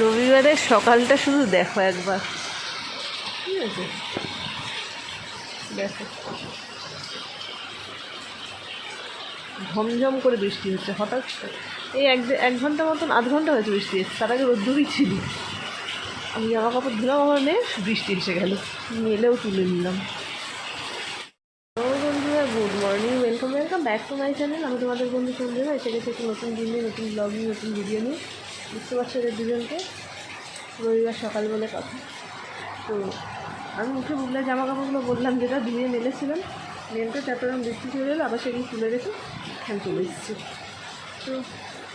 রবিবারের সকালটা শুধু দেখো একবার। ঠিক আছে? দেখো। ঝমঝম করে বৃষ্টি হচ্ছে, হঠাৎ এই এক এক ঘণ্টা মতন, আধ ঘণ্টা হয়েছে বৃষ্টি এসছে তার আগে রোদ্দুরই ছিল। আমি জামা কাপড় ধুলাম, আমার মেয়ে বৃষ্টি এসে গেল। মেলেও তুলে নিলাম। বন্ধুরা, good morning welcome welcome back to my channel আমি তোমাদের বন্ধু সঞ্জয় এসে গেছি একটু নতুন দিন, নতুন ব্লগ নিয়ে, নতুন ভিডিও নিয়ে। বুঝতে পারছ এদের দুজনকে? রবিবার সকাল বলে কথা। তো আমি উঠে বুগলা জামা কাপড়গুলো বললাম, যেটা ধুয়ে মেলেছিলাম। মেলতে তারপরে আমি বৃষ্টি চলে এলো, আবার সেগুলো তুলে রেখে এখানে চলে এসেছি। তো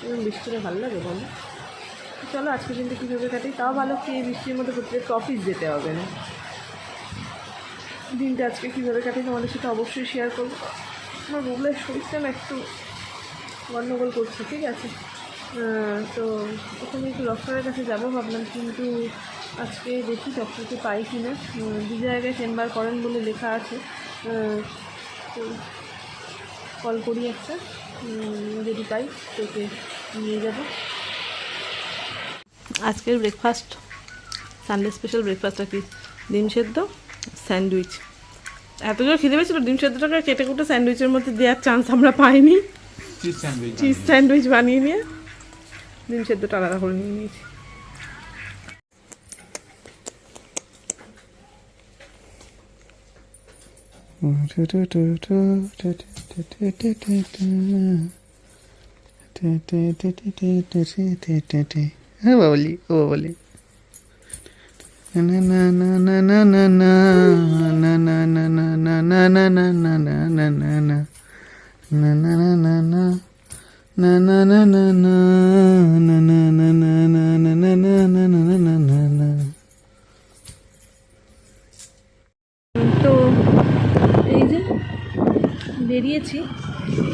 এরকম বৃষ্টিটা ভালো লাগে বলো। চলো আজকে দিনটা কীভাবে কাটি? তাও ভালো কি এই বৃষ্টির মধ্যে প্রত্যেককে অফিস যেতে হবে না? দিনটা আজকে কীভাবে কাটি তোমাদের সাথে অবশ্যই শেয়ার করব। আমার গুগলের শরীরটা না একটু গণ্ডগোল করছে, ঠিক আছে? তো ওখানে একটু ডক্টরের কাছে যাব ভাবলাম কিন্তু আজকে দেখি ডক্টরকে পাই কি না দু জায়গায় চেম্বার করেন বলে লেখা আছে। তো কল করি একটা। যদি পাই তোকে নিয়ে যাব। আজকের ব্রেকফাস্ট সানডে স্পেশাল ব্রেকফাস্টটা কি? ডিম সেদ্ধ স্যান্ডউইচ এত জোর খিদে পেয়েছিল ডিম সেদ্ধটাকে কেটে কুটে স্যান্ডউইচের মধ্যে দেওয়ার চান্স আমরা পাইনি। চিজ চিজ স্যান্ডউইচ বানিয়ে নিয়ে। ডিম সেদ্ধটা আলাদা করে নিয়ে নিয়েছি হ্যাঁ বাবলি ও বাবলি না না না না না না না না না না না না না না না না না না না না তো এই যে বেরিয়েছি,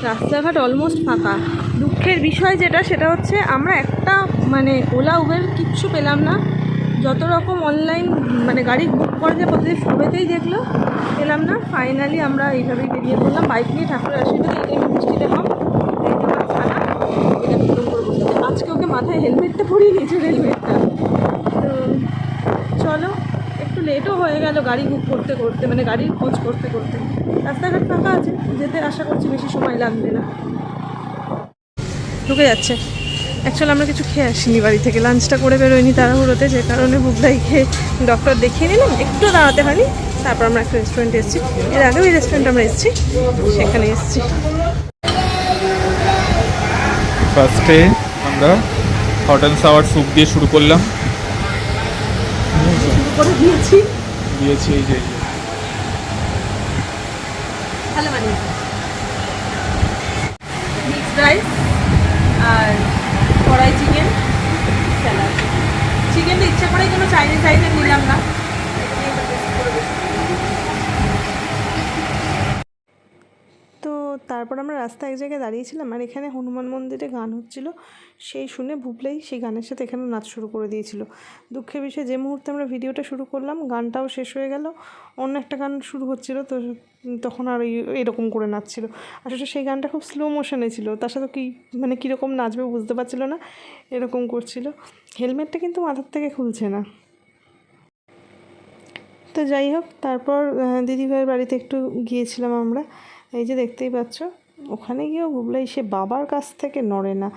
রাস্তাঘাট অলমোস্ট ফাঁকা। দুঃখের বিষয় যেটা, সেটা হচ্ছে আমরা একটা মানে ওলা, উবের কিচ্ছু পেলাম না। যত রকম অনলাইন মানে গাড়ি বুক করা যায় প্রতিদিন সবেতেই দেখল, পেলাম না। ফাইনালি আমরা এইভাবেই বেরিয়ে পড়লাম। বাইক নিয়ে ঠাকুরের আশীর্বাদে এই টাইমে বৃষ্টিতে কম এই যে আমার ছানা এটা বিক্রম করে বসে আছে। আজকে ওকে মাথায় হেলমেটটা পরিয়ে নিয়েছে হেলমেটটা তো চলো, একটু লেটও হয়ে গেল গাড়ি বুক করতে করতে মানে গাড়ির খোঁজ করতে করতে। রাস্তাঘাট ফাঁকা আছে, যেতে আশা করছি বেশি সময় লাগবে না। ঢুকে যাচ্ছে। অ্যাকচুয়ালি আমরা কিছু খেয়ে আসিনি বাড়ি থেকে লাঞ্চটা করে বেরোয়নি তাড়াহুড়োতে, যে কারণে বুবলাই খেয়ে ডক্টর দেখিয়ে নিলাম। একটু দাঁড়াতে হয়নি, তারপর আমরা একটা রেস্টুরেন্টে এসেছি। এর আগেও এই রেস্টুরেন্ট আমরা এসেছি, সেখানে এসেছি। ফার্স্টে আমরা হট অ্যান্ড সাওয়ার স্যুপ দিয়ে শুরু করলাম। দিয়েছি দিয়েছি এই যে। ভালো বানিয়েছে মিক্সড আর কড়াই চিকেন স্যালাড চিকেনটা ইচ্ছা করে কোনো চাইনিজ আইটেম নিলাম না তো তারপর আমরা রাস্তায় এক জায়গায় দাঁড়িয়েছিলাম আর এখানে হনুমান মন্দিরে গান হচ্ছিল। সেই শুনে ভুবলেই সেই গানের সাথে এখানে নাচ শুরু করে দিয়েছিল। দুঃখের বিষয়ে, যে মুহূর্তে আমরা ভিডিওটা শুরু করলাম, গানটাও শেষ হয়ে গেল। অন্য একটা গান শুরু হচ্ছিল, তো তখন আর এরকম করে নাচছিল। আসলে সেই গানটা খুব স্লো মোশনে ছিল। তার সাথে কী মানে কীরকম নাচবে বুঝতে পারছিল না। এরকম করছিল। হেলমেটটা কিন্তু মাথার থেকে খুলছে না। তো যাই হোক, তারপর দিদিভাইয়ের বাড়িতে একটু গিয়েছিলাম আমরা। এই যে দেখতেই পাচ্ছ ওখানে গিয়েও বুবলাই সে বাবার কাছ থেকে নড়ে না।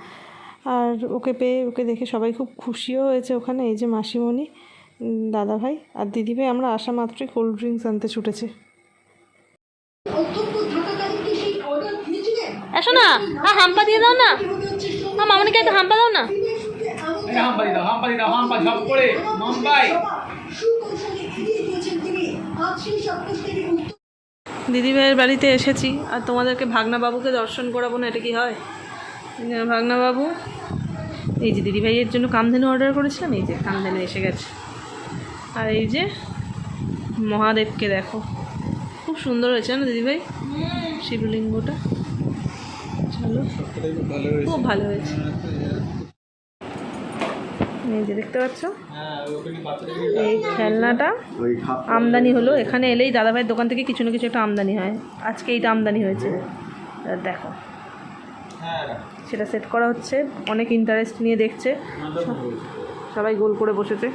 আর ওকে পেয়ে ওকে দেখে সবাই খুব খুশিও হয়েছে ওখানে এই যে মাসিমণি উম, দাদাভাই আর দিদিভাই আমরা আসা মাত্রই কোল্ড ড্রিঙ্কস আনতে ছুটেছে। এসো না হ্যাঁ হাম্পা দিয়ে দাও না। হ্যাঁ মামনিকে একটা হাম্পা দাও না। দাও দিদিভাইয়ের বাড়িতে এসেছি আর তোমাদেরকে ভাগনা বাবুকে দর্শন করাবো না এটা কি হয়? ভাগনা বাবু এই যে দিদিভাইয়ের জন্য কামধেনু অর্ডার করেছিলাম এই যে কামধেনু এসে গেছে। আর এই যে মহাদেবকে দেখো। খুব সুন্দর হয়েছে না দিদিভাই? শিবলিঙ্গটা। চলো। খুব ভালো হয়েছে। এই যে দেখতে পাচ্ছ? এই খেলনাটা আমদানি হলো। এখানে এলেই দাদাভাইয়ের দোকান থেকে কিছু না কিছু একটা আমদানি হয়। আজকে এইটা আমদানি হয়েছে। দেখো। সেটা সেট করা হচ্ছে। অনেক ইন্টারেস্ট নিয়ে দেখছে। সবাই গোল করে বসেছে।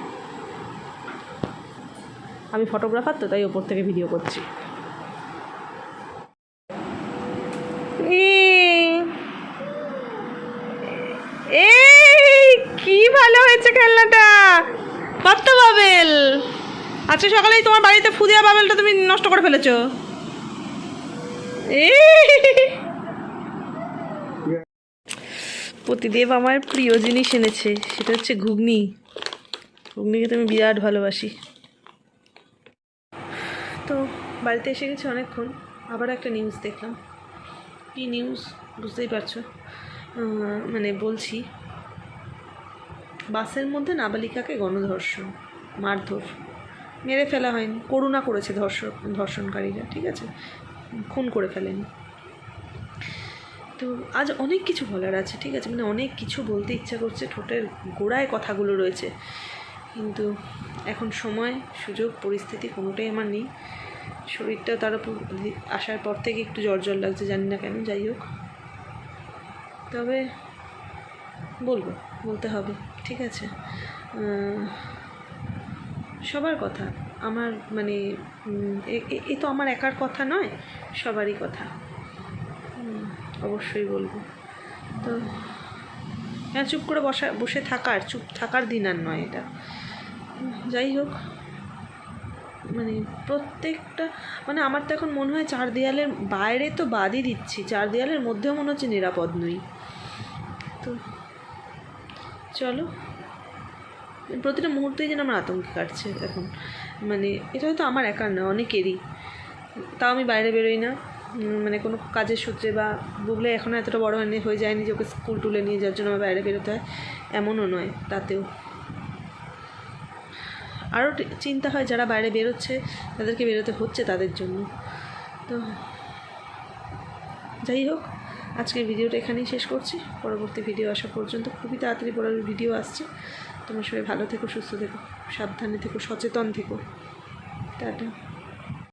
আমি ফটোগ্রাফার তো তাই ওপর থেকে ভিডিও করছি এই কি ভালো হয়েছে খেলনাটা? কত বাবেল? আজকে সকালেই তোমার বাড়িতে ফুদিয়া বাবেলটা তুমি নষ্ট করে ফেলেছ। প্রতিদেব আমার প্রিয় জিনিস এনেছে, সেটা হচ্ছে ঘুগনি। ঘুগনিকে তো আমি বিরাট ভালোবাসি। তো বাড়িতে এসে গেছি অনেকক্ষণ, আবার একটা নিউজ দেখলাম। কী নিউজ বুঝতেই পারছ। মানে বলছি বাসের মধ্যে নাবালিকাকে গণধর্ষণ, মারধর। মেরে ফেলা হয়নি। করুণা করেছে ধর্ষণ ধর্ষণকারীরা, ঠিক আছে? খুন করে ফেলেনি। তো আজ অনেক কিছু বলার আছে, ঠিক আছে? মানে অনেক কিছু বলতে ইচ্ছা করছে, ঠোঁটের গোড়ায় কথাগুলো রয়েছে। কিন্তু এখন সময়, সুযোগ, পরিস্থিতি কোনোটাই আমার নেই। শরীরটাও তার উপর আসার পর থেকে একটু জ্বর জ্বর লাগছে, জানি না কেন, যাই হোক। তবে বলব, বলতে হবে, ঠিক আছে? সবার কথা, আমার মানে এ- তো আমার একার কথা নয়, সবারই কথা। অবশ্যই বলব। তো হ্যাঁ চুপ করে বসা, বসে থাকার, চুপ থাকার দিন আর নয় এটা। যাই হোক মানে প্রত্যেকটা মানে আমার তো এখন মনে হয় চার দেয়ালের বাইরে তো বাদই দিচ্ছি, চার দেয়ালের মধ্যেও মনে হচ্ছে নিরাপদ নই। তো চলো। প্রতিটা মুহূর্তেই যেন আমার আতঙ্কে কাটছে এখন। মানে এটা হয়তো আমার একার না, অনেকেরই। তাও আমি বাইরে বেরোই না। মানে কোনো কাজের সূত্রে বা বুবলে এখনও এতটা বড় হয়নি, হয়ে যায়নি যে ওকে স্কুল তুলে নিয়ে যাওয়ার জন্য আমার বাইরে বেরোতে হয়, এমনও নয় তাতেও। আরও চিন্তা হয় যারা বাইরে বেরোচ্ছে, তাদেরকে বেরোতে হচ্ছে তাদের জন্য। তো যাই হোক আজকের ভিডিওটা এখানেই শেষ করছি। পরবর্তী ভিডিও আসা পর্যন্ত খুবই তাড়াতাড়ি বড় ভিডিও আসছে। তোমরা সবাই ভালো থেকো, সুস্থ থেকো, সাবধানে থেকো, সচেতন থেকো। টাটা।